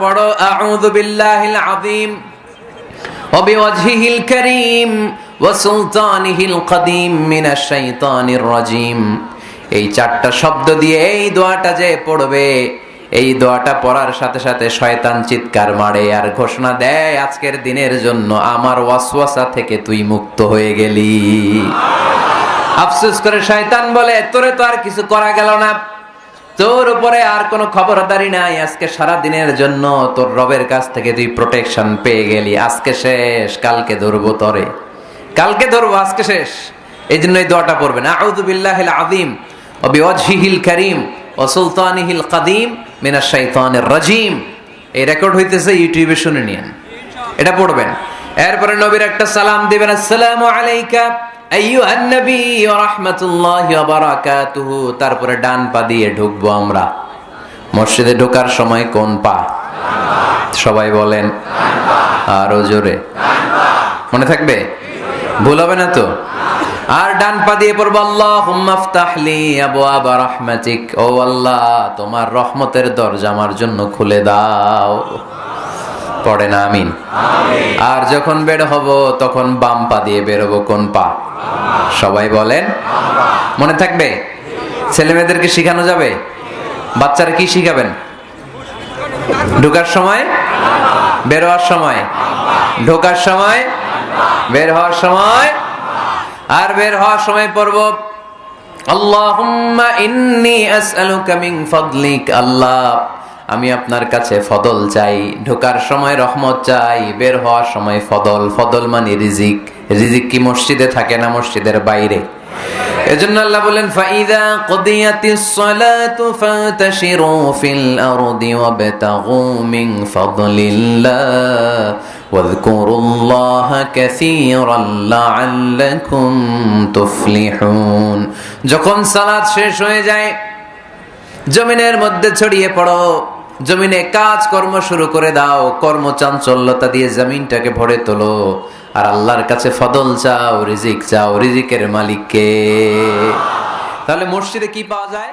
পড়ো, আউযু বিল্লাহিল আযীম ওবিওয়াজহিহিল করিম ওয়া সুলতানিহিল কদিম মিনাশ শাইতানির রাজীম। এই চারটা শব্দ দিয়ে এই দোয়াটা যে পড়বে, এই দোয়াটা পড়ার সাথে সাথে শয়তান চিৎকার মারে আর ঘোষণা দেয়, আজকের দিনের জন্য আমার ওয়াসওয়াসা থেকে তুই মুক্ত হয়ে গেলি। আফসোস করে শয়তান বলে, তোরে তো আর কিছু করা গেল না। তোর উপরে আর কোনো খবরদারি নাই। আজকে সারা দিনের জন্য তোর রবের কাছ থেকে তুই প্রোটেকশন পেয়ে গেলি। আজকে শেষ, কালকে ধরবো তরে। কালকে ধরবো, আজকে শেষ। এই জন্য এই দোয়াটা পড়বেন। আউযু বিল্লাহিল আযীম ওয়া বিওয়াজহিহিল কারীম ওয়া সুলতানিহিল কাদীম মিনাশ শাইতানির রাজীম। এই রেকর্ড হইতেছে, ইউটিউবে শুনে নিন এটা পড়বেন। এরপরে নবীর একটা সালাম দিবেন, আসসালামু আলাইকা। তারপরে ডান পা দিয়ে ঢুকবো আমরা। মসজিদে ঢোকার সময় কোন পা? সবাই বলেন, আরও জোরে। মনে থাকবে? ভুল হবে না তো? আর ডান পা দিয়ে পড়ব আবওয়াবা রাহমাতিক। ও আল্লাহ, তোমার রহমতের দরজা আমার জন্য খুলে দাও। পড়ে না, আমিন। আর যখন বের হব, তখন বাম পা দিয়ে বেরোবো কোন পা? সবাই বলেন। মনে থাকবে? ছেলে মেয়েদেরকে শিখানো যাবে? বাচ্চারা কি শিখাবেন? ঢোকার সময়? বের হওয়ার সময়? ঢোকার সময়? বের হওয়ার সময়? আর বের হওয়ার সময় পড়ব, আল্লাহুম্মা ইন্নী আসআলুকা মিন ফাদলিক, আল্লাহ আমি আপনার কাছে ফদল চাই। ঢোকার সময় রহমত চাই, বের হওয়ার সময় ফদল। ফদল মানে রিজিক। রিজিক কি মসজিদে থাকে না মসজিদের বাইরে? এজন্য আল্লাহ বলেন, ফাইদা কদিয়াতিস সালাতু ফাতাশিরু ফিল আরদি ওয়াবতাগু মিন ফাদলিল্লাহ। ওয়াযকুরুল্লাহ কাসীরান লাআল্লাকুম তুফলিহুন। যখন সালাত শেষ হয়ে যায়, জমিনের মধ্যে ছড়িয়ে পড়ো। জমিনে কাজ কর্ম শুরু করে দাও, কর্ম চাঞ্চল্যতা দিয়ে জমিনটাকে ভরে তোলো। আর আল্লাহর কাছে ফদল চাও, রিজিক চাও, রিজিকের মালিককে। তাহলে মসজিদে কি পাওয়া যায়?